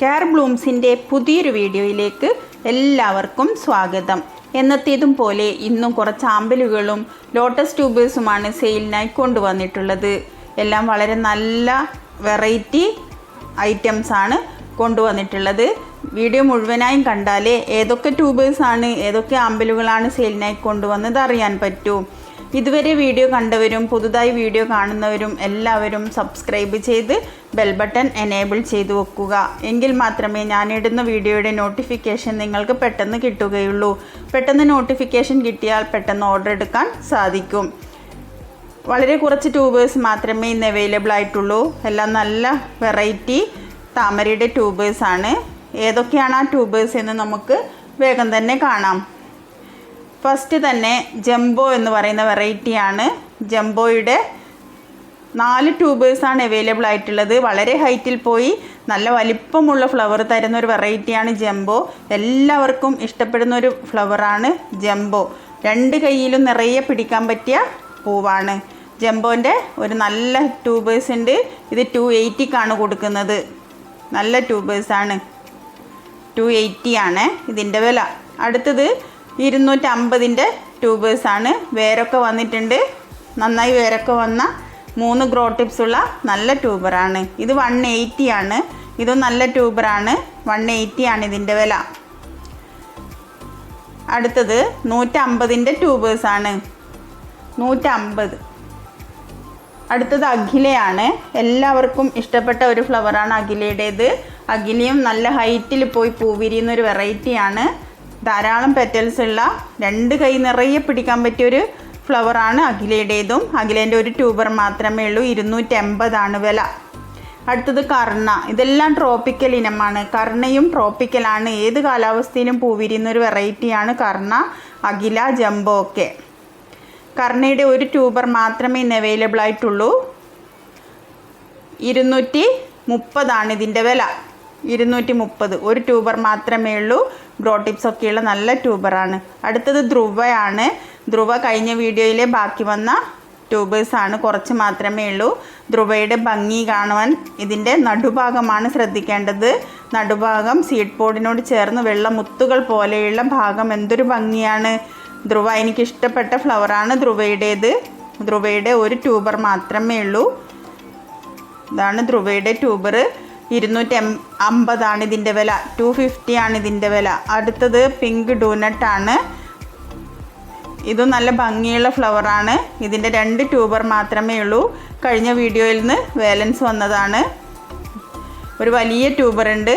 Care ബ്ലൂംസിന്റെ പുതിയൊരു വീഡിയോയിലേക്ക് എല്ലാവർക്കും സ്വാഗതം. എന്നത്തേതും പോലെ ഇന്നും കുറച്ച് ആമ്പലുകളും ലോട്ടസ് ട്യൂബേഴ്സുമാണ് സെയിലിനായി കൊണ്ടുവന്നിട്ടുള്ളത്. എല്ലാം വളരെ നല്ല വെറൈറ്റി ഐറ്റംസാണ് കൊണ്ടുവന്നിട്ടുള്ളത്. വീഡിയോ മുഴുവനായും കണ്ടാലേ ഏതൊക്കെ ട്യൂബേഴ്സാണ് ഏതൊക്കെ ആമ്പലുകളാണ് സെയിലിനായി കൊണ്ടുവന്നത് അറിയാൻ പറ്റൂ. ഇതുവരെ വീഡിയോ കണ്ടവരും പുതുതായി വീഡിയോ കാണുന്നവരും എല്ലാവരും സബ്സ്ക്രൈബ് ചെയ്ത് ബെൽ ബട്ടൺ എനേബിൾ ചെയ്തു വെക്കുക. എങ്കിൽ മാത്രമേ ഞാനിടുന്ന വീഡിയോയുടെ നോട്ടിഫിക്കേഷൻ നിങ്ങൾക്ക് പെട്ടെന്ന് കിട്ടുകയുള്ളൂ. പെട്ടെന്ന് നോട്ടിഫിക്കേഷൻ കിട്ടിയാൽ പെട്ടെന്ന് ഓർഡർ എടുക്കാൻ സാധിക്കും. വളരെ കുറച്ച് ട്യൂബേഴ്സ് മാത്രമേ ഇന്ന് അവൈലബിൾ ആയിട്ടുള്ളൂ. എല്ലാം നല്ല വെറൈറ്റി താമരയുടെ ട്യൂബേഴ്സാണ് ഏതൊക്കെയാണ് ആ ട്യൂബേഴ്സ് എന്ന് നമുക്ക് വേഗം തന്നെ കാണാം. ഫസ്റ്റ് തന്നെ ജംബോ എന്ന് പറയുന്ന വെറൈറ്റിയാണ് ജംബോയുടെ നാല് ട്യൂബേഴ്സാണ് അവൈലബിൾ ആയിട്ടുള്ളത്. വളരെ ഹൈറ്റിൽ പോയി നല്ല വലിപ്പമുള്ള ഫ്ലവർ തരുന്ന ഒരു വെറൈറ്റിയാണ് ജംബോ എല്ലാവർക്കും ഇഷ്ടപ്പെടുന്ന ഒരു ഫ്ലവറാണ് ജംബോ രണ്ട് കൈയിലും നിറയെ പിടിക്കാൻ പറ്റിയ പൂവാണ്. ജംബോന്റെ ഒരു നല്ല ട്യൂബേഴ്സ് ഉണ്ട്. ഇത് ടു എയ്റ്റിക്കാണ് കൊടുക്കുന്നത്. നല്ല ട്യൂബേഴ്സാണ് ടു എയ്റ്റി ആണ് ഇതിന്റെ വില. അടുത്തത് ഇരുന്നൂറ്റമ്പതിന്റെ ട്യൂബേഴ്സാണ്. വേരൊക്കെ വന്നിട്ടുണ്ട്. നന്നായി വേരൊക്കെ വന്ന മൂന്ന് ഗ്രോ ടിപ്സ് ഉള്ള നല്ല ട്യൂബറാണ്. ഇത് വൺ എയ്റ്റി ആണ് ഇതും നല്ല ട്യൂബറാണ്. വൺ എയ്റ്റി ആണ് ഇതിന്റെ വില. അടുത്തത് നൂറ്റമ്പതിന്റെ ട്യൂബേഴ്സാണ്. നൂറ്റമ്പത്. അടുത്തത് അഖിലയാണ്. എല്ലാവർക്കും ഇഷ്ടപ്പെട്ട ഒരു ഫ്ലവറാണ് അഖിലയുടേത്. അഖിലയും നല്ല ഹൈറ്റിൽ പോയി പൂവിരിയുന്ന ഒരു വെറൈറ്റിയാണ്. ധാരാളം പെറ്റൽസ് ഉള്ള രണ്ട് കൈ നിറയെ പിടിക്കാൻ പറ്റിയൊരു ഫ്ലവറാണ് അഖിലയുടേതും. അഖിലേന്റെ ഒരു ട്യൂബർ മാത്രമേ ഉള്ളൂ. ഇരുന്നൂറ്റമ്പതാണ് വില. അടുത്തത് കർണ. ഇതെല്ലാം ട്രോപ്പിക്കൽ ഇനമാണ്. കർണയും ട്രോപ്പിക്കലാണ് ഏത് കാലാവസ്ഥയിലും പൂവിരിയുന്ന ഒരു വെറൈറ്റിയാണ് കർണ അഖില ജംബോ ഒക്കെ. കർണയുടെ ഒരു ട്യൂബർ മാത്രമേ ഇന്ന് അവൈലബിൾ ആയിട്ടുള്ളൂ. ഇരുന്നൂറ്റി മുപ്പതാണ് ഇതിന്റെ വില. ഇരുന്നൂറ്റി മുപ്പത് ഒരു ട്യൂബർ മാത്രമേ ഉള്ളൂ. ബ്രോ ടിപ്സ് ഒക്കെയുള്ള നല്ല ട്യൂബറാണ്. അടുത്തത് ധ്രുവയാണ്. ധ്രുവ കഴിഞ്ഞ വീഡിയോയിലെ ബാക്കി വന്ന ട്യൂബേഴ്സാണ് കുറച്ച് മാത്രമേ ഉള്ളൂ. ധ്രുവയുടെ ഭംഗി കാണുവാൻ ഇതിന്റെ നടുഭാഗമാണ് ശ്രദ്ധിക്കേണ്ടത്. നടുഭാഗം സീഡ് പോഡിനോട് ചേർന്ന് വെള്ള മുത്തുകൾ പോലെയുള്ള ഭാഗം എന്തൊരു ഭംഗിയാണ്. ധ്രുവ എനിക്ക് ഇഷ്ടപ്പെട്ട ഫ്ലവറാണ് ധ്രുവയുടേത്. ധ്രുവയുടെ ഒരു ട്യൂബർ മാത്രമേ ഉള്ളൂ. ഇതാണ് ധ്രുവയുടെ ട്യൂബർ. ഇരുന്നൂറ്റി എം അമ്പതാണ് ഇതിന്റെ വില. ടു ഫിഫ്റ്റി ആണ് ഇതിന്റെ വില. അടുത്തത് പിങ്ക് ഡൂനട്ടാണ് ഇതും നല്ല ഭംഗിയുള്ള ഫ്ലവറാണ് ഇതിന്റെ രണ്ട് ട്യൂബർ മാത്രമേ ഉള്ളൂ. കഴിഞ്ഞ വീഡിയോയിൽ നിന്ന് വേലൻസ് വന്നതാണ്. ഒരു വലിയ ട്യൂബർ ഉണ്ട്.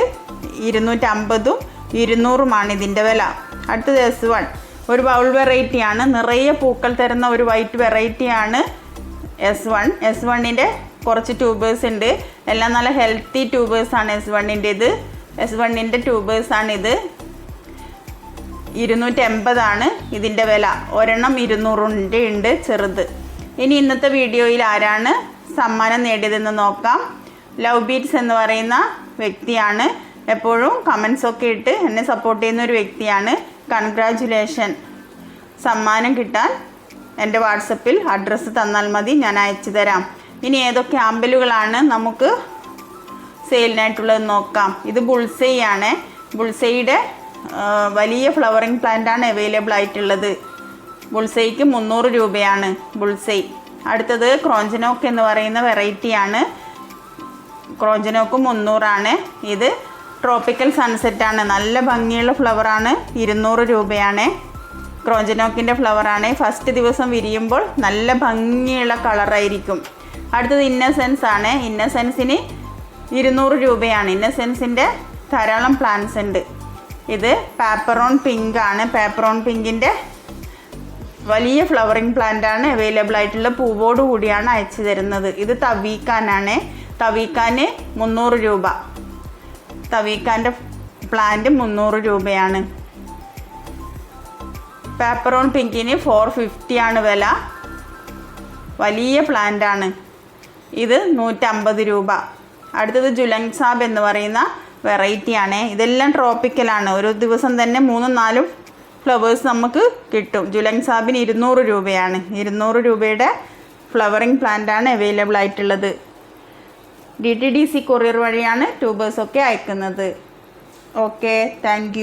ഇരുന്നൂറ്റമ്പതും ഇരുന്നൂറുമാണ് ഇതിന്റെ വില. അടുത്തത് എസ് വൺ ഒരു ബൗൾ വെറൈറ്റിയാണ് നിറയെ പൂക്കൾ തരുന്ന ഒരു വൈറ്റ് വെറൈറ്റിയാണ് എസ് വൺ എസ് വണ്ണിന്റെ കുറച്ച് ട്യൂബേഴ്സ് ഉണ്ട്. എല്ലാം നല്ല ഹെൽത്തി ട്യൂബേഴ്സാണ് എസ് വണ്ണിന്റെത് എസ് വണ്ണിന്റെ ട്യൂബേഴ്സാണിത് ഇരുന്നൂറ്റി എൺപതാണ് ഇതിന്റെ വില. ഒരെണ്ണം ഇരുന്നൂറിന്റെ ഉണ്ട് ചെറുത്. ഇനി ഇന്നത്തെ വീഡിയോയിൽ ആരാണ് സമ്മാനം നേടിയതെന്ന് നോക്കാം. ലവ് ബീറ്റ്സ് എന്ന് പറയുന്ന വ്യക്തിയാണ്. എപ്പോഴും കമൻസ് ഒക്കെ ഇട്ട് എന്നെ സപ്പോർട്ട് ചെയ്യുന്ന ഒരു വ്യക്തിയാണ്. കൺഗ്രാജുലേഷൻ സമ്മാനം കിട്ടാൻ എന്റെ വാട്സപ്പിൽ അഡ്രസ്സ് തന്നാൽ മതി. ഞാൻ അയച്ചു തരാം ഇനി ഏതൊക്കെ അമ്പലുകളാണ് നമുക്ക് സെയിലിനായിട്ടുള്ളത് നോക്കാം. ഇത് ബുൾസൈ ആണ് ബുൾസൈയുടെ വലിയ ഫ്ലവറിങ് ആണ് അവൈലബിൾ ആയിട്ടുള്ളത്. ബുൾസൈക്ക് മുന്നൂറ് രൂപയാണ് ബുൾസൈ. അടുത്തത് ക്രോഞ്ചനോക്ക് എന്ന് പറയുന്ന വെറൈറ്റിയാണ്. ക്രോഞ്ചനോക്ക് മുന്നൂറാണ്. ഇത് ട്രോപ്പിക്കൽ സൺസെറ്റാണ്. നല്ല ഭംഗിയുള്ള ഫ്ലവറാണ്. ഇരുന്നൂറ് രൂപയാണ്. ക്രോഞ്ചനോക്കിന്റെ ഫ്ലവറാണ്. ഫസ്റ്റ് ദിവസം വിരിയുമ്പോൾ നല്ല ഭംഗിയുള്ള കളറായിരിക്കും. അടുത്തത് ഇന്നസെൻസ് ആണ്. ഇന്നസെൻസിന് ഇരുന്നൂറ് രൂപയാണ്. ഇന്നസെൻസിന്റെ ധാരാളം പ്ലാന്റ്സ് ഉണ്ട്. ഇത് പേപ്പറോൺ പിങ്ക് ആണ്. പേപ്പറോൺ പിങ്കിന്റെ വലിയ ഫ്ലവറിങ് പ്ലാന്റ് ആണ് അവൈലബിൾ ആയിട്ടുള്ള പൂവോട് കൂടിയാണ് അയച്ചു തരുന്നത്. ഇത് തവീക്കാനാണ് തവീക്കാന് മുന്നൂറ് രൂപ. തവീക്കാന്റെ പ്ലാന്റ് മുന്നൂറ് രൂപയാണ്. പേപ്പറോൺ പിങ്കിന് ഫോർ ഫിഫ്റ്റി ആണ് വില. വലിയ പ്ലാന്റ് ആണ്. ഇത് നൂറ്റമ്പത് രൂപ. അടുത്തത് ജുലങ് സാബ് എന്ന് പറയുന്ന വെറൈറ്റിയാണ് ഇതെല്ലാം ട്രോപ്പിക്കലാണ് ഒരു ദിവസം തന്നെ മൂന്നും നാലും ഫ്ലവേഴ്സ് നമുക്ക് കിട്ടും. ജുലങ് സാബിന് ഇരുന്നൂറ് രൂപയാണ്. ഇരുന്നൂറ് രൂപയുടെ ഫ്ലവറിങ് പ്ലാന്റ് ആണ് അവൈലബിൾ ആയിട്ടുള്ളത്. D T D C courier വഴിയാണ് ട്യൂബേഴ്സൊക്കെ അയക്കുന്നത്. Okay thank